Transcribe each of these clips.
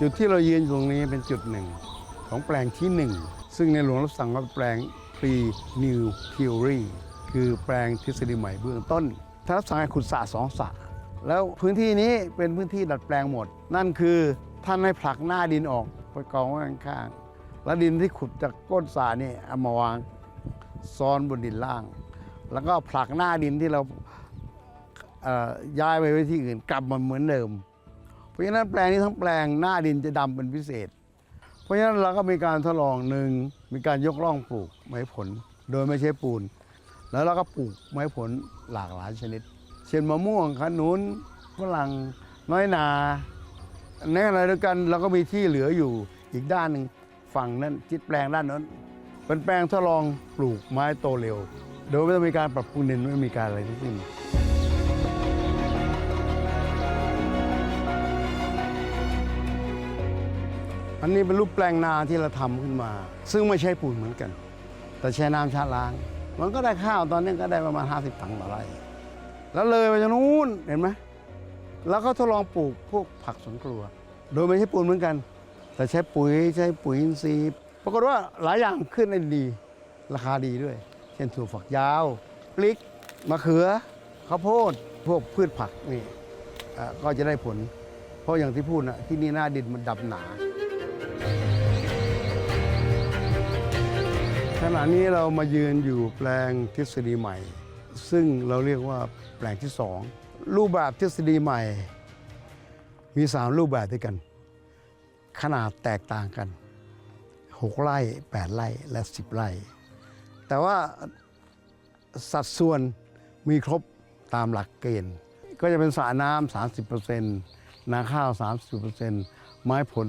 จุดที่เรายืนอยู่ตรงนี้เป็นจุดหนึ่งของแปลงที่หนึ่งซึ่งในหลวงรับสั่งว่าแปลง pre new theory คือแปลงทฤษฎีใหม่เบื้องต้นท่านรับสั่งให้ขุดสระสองสระแล้วพื้นที่นี้เป็นพื้นที่ดัดแปลงหมด นั่นคือท่านให้ผลักหน้าดินออกไปกองไว้ข้างๆแล้วดินที่ขุดจากก้นสระนี่เอามาวางซ้อนบนดินล่าง แล้วก็ผลักหน้าดินที่เราย้ายไปไว้ที่อื่นกลับมาเหมือนเดิม ราะฉะนั้นแปลงนี้ทั้งแปลงหน้าดินจะดำเป็นพิเศษ เพราะฉะนั้นเราก็มีการทดลองหนึ่งมีการยกร่องปลูกไม้ผล โดยไม่ใช้ปูน แล้วเราก็ปลูกไม้ผลหลากหลายชนิด เช่นมะม่วงขนุนฝรั่งน้อยนาในขณะเดียวกันเราก็มีที่เหลืออยู่อีกด้านหนึ่งฝั่งนั้นทิศแปลงด้านนั้นเป็นแปลงทดลองปลูกไม้โตเร็ว โดยไม่ต้องมีการปรับปรุงดินไม่มีการอะไรทั้งสิ้น อันนี้เป็นรูปแปลงนาที่เราทำขึ้นมา ซึ่งไม่ใช่ปูนเหมือนกัน แต่ใช้น้ำชาล้าง มันก็ได้ข้าวตอนนี้ก็ได้ประมาณ 50 ตังค์ต่อไร่แล้วเลยไปจนนู้นเห็นไหมแล้วก็ทดลองปลูกพวกผักสวนครัว โดยไม่ใช่ปูนเหมือนกัน แต่ใช้ปุ๋ยใช้ปุ๋ยอินทรีย์ ปรากฏว่าหลายอย่างขึ้นได้ดี ราคาดีด้วย เช่นถั่วฝักยาวพริกมะเขือข้าวโพดพวกพืชผักนี่ก็จะได้ผล เพราะอย่างที่พูดนะที่นี่หน้าดินมันดำหนา ขณะนี้เรามายืนอยู่แปลงทฤษฎีใหม่ ซึ่งเราเรียกว่าแปลงที่สองรูปแบบทฤษฎีใหม่ มีสามรูปแบบด้วยกัน ขนาดแตกต่างกัน 6 ไร่ 8 ไร่ และ 10 ไร่ แต่ว่าสัดส่วนมีครบตามหลักเกณฑ์ ก็จะเป็นสระน้ำ30%นาข้าว 30%ไม้ผล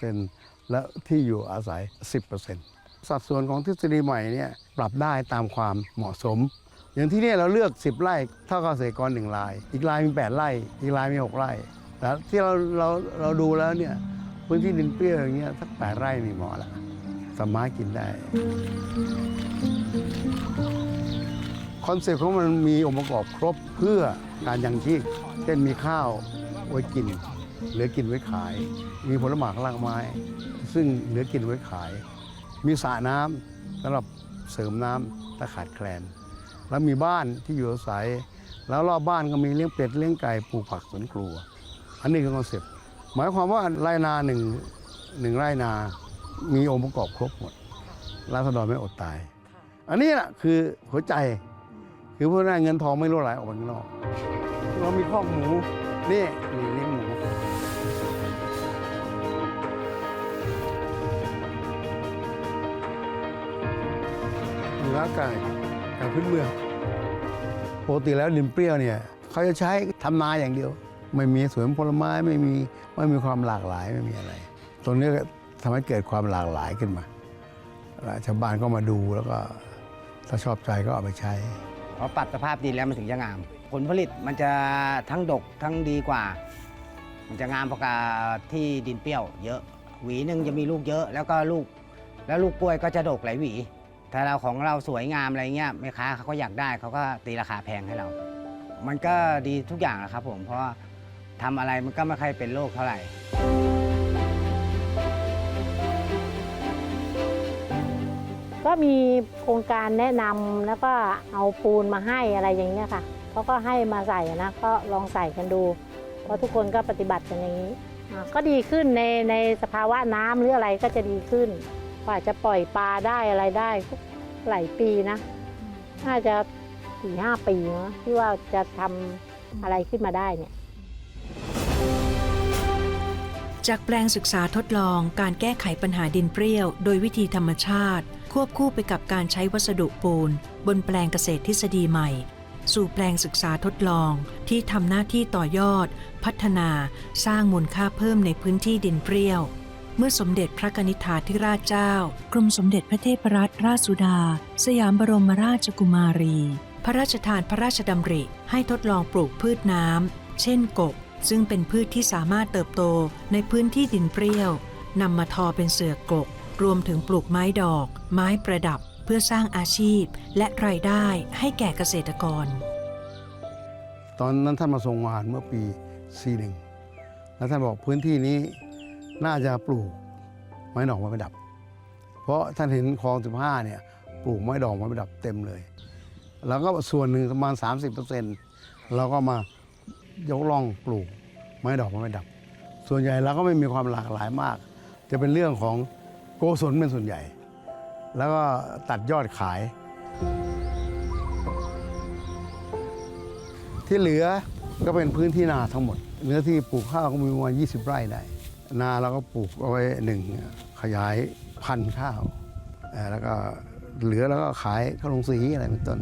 30%และที่อยู่อาศัย 10% สัดส่วนของทฤษฎีใหม่เนี่ยปรับได้ตามความเหมาะสม อย่างที่นี่เราเลือก 10 ไร่เท่ากับเกษตรกรหนึ่งราย อีกรายมี 8 ไร่ อีกรายมี 6 ไร่แต่ที่เราเราเราดูแล้วเนี่ยพื้นที่ดินเปรี้ยวอย่างเงี้ยสัก8ไร่นี่เหมาะละสามารถกินได้คอนเซ็ปต์ของมันมีองค์ประกอบครบเพื่อการยังชีพเช่นมีข้าวไว้กิน เหลือกินไว้ขาย มีผลไม้รากไม้ ซึ่งเหลือกินไว้ขาย มีสระน้ำสำหรับเสริมน้ำถ้าขาดแคลน แล้วมีบ้านที่อยู่อาศัย แล้วรอบบ้านก็มีเลี้ยงเป็ดเลี้ยงไก่ปลูกผักสวนครัว อันนี้คือคอนเซ็ปต์หมายความว่าไร่นาหนึ่งหนึ่งไร่นา มีองค์ประกอบครบหมดราษฎรไม่อดตาย อันนี้แหละคือหัวใจ คือพูดง่ายๆเงินทองไม่รั่วไหลออกไปข้างนอก เรามีคอกหมู นี่นี่เลี้ยงหมู เนื้อไก่ไก่พื้นเมืองปกติแล้วดินเปรี้ยวเนี่ยเขาจะใช้ทำนาอย่างเดียว ไม่มีสวนผลไม้ไม่มีไม่มีความหลากหลายไม่มีอะไร ตรงนี้ก็ทำให้เกิดความหลากหลายขึ้นมาแล้วชาวบ้านก็มาดูแล้วก็ถ้าชอบใจก็เอาไปใช้พอปรับสภาพดินแล้วมันถึงจะงาม ผลผลิตมันจะทั้งดกทั้งดีกว่า มันจะงามเพราะกับที่ดินเปรี้ยว เยอะ หวีหนึ่งจะมีลูกเยอะ แล้วก็ลูก แล้วลูกกล้วยก็จะดกหลายหวี ถ้าเราของเราสวยงามอะไรเงี้ยแม่ค้าเขาก็อยากได้เขาก็ตีราคาแพงให้เรา มันก็ดีทุกอย่างแหละครับผมเพราะว่าทำอะไรมันก็ไม่ค่อยเป็นโรคเท่าไหร่ก็มีโครงการแนะนำแล้วก็เอาปูนมาให้อะไรอย่างเงี้ยค่ะเขาก็ให้มาใส่นะก็ลองใส่กันดู เพราะทุกคนก็ปฏิบัติกันอย่างนี้ ก็ดีขึ้นในในสภาวะน้ำหรืออะไรก็จะดีขึ้น กว่าจะปล่อยปลาได้อะไรได้ก็หลายปีนะ น่าจะสี่ห้าปีนะที่ว่าจะทำอะไรขึ้นมาได้เนี่ยจากแปลงศึกษาทดลองการแก้ไขปัญหาดินเปรี้ยว โดยวิธีธรรมชาติ ควบคู่ไปกับการใช้วัสดุปูน บนแปลงเกษตรทฤษฎีใหม่ สู่แปลงศึกษาทดลอง ที่ทำหน้าที่ต่อยอด พัฒนา สร้างมูลค่าเพิ่มในพื้นที่ดินเปรี้ยว เมื่อสมเด็จพระนิษฐาธิราชเจ้า กรมสมเด็จพระเทพรัตนราชสุดา สยามบรมราชกุมารี พระราชทานพระราชดำริให้ทดลองปลูกพืชน้ำ เช่นกบ ซึ่งเป็นพืชที่สามารถเติบโตในพื้นที่ดินเปรี้ยวนำมาทอเป็นเสือกก รวมถึงปลูกไม้ดอก ไม้ประดับ เพื่อสร้างอาชีพ และรายได้ให้แก่เกษตรกร ตอนนั้นท่านมาทรงงานเมื่อปี 41 แล้วท่านบอกพื้นที่นี้ น่าจะปลูกไม้ดอกไม้ประดับ เพราะท่านเห็นคลอง 15 เนี่ยปลูกไม้ดอกไม้ประดับเต็มเลย แล้วก็ส่วนหนึ่งประมาณ 30%เราก็มายกล่องปลูกไม้ดอกไม้ประดับ ส่วนใหญ่เราก็ไม่มีความหลากหลายมาก จะเป็นเรื่องของโกศลเป็นส่วนใหญ่ แล้วก็ตัดยอดขาย ที่เหลือก็เป็นพื้นที่นาทั้งหมด เนื้อที่ปลูกข้าวก็มีประมาณ 20 ไร่ได้ นาเราก็ปลูกเอาไว้หนึ่งขยายพันธุ์ข้าว แล้วก็เหลือแล้วก็ขายข้าวลงสีอะไรเป็นต้น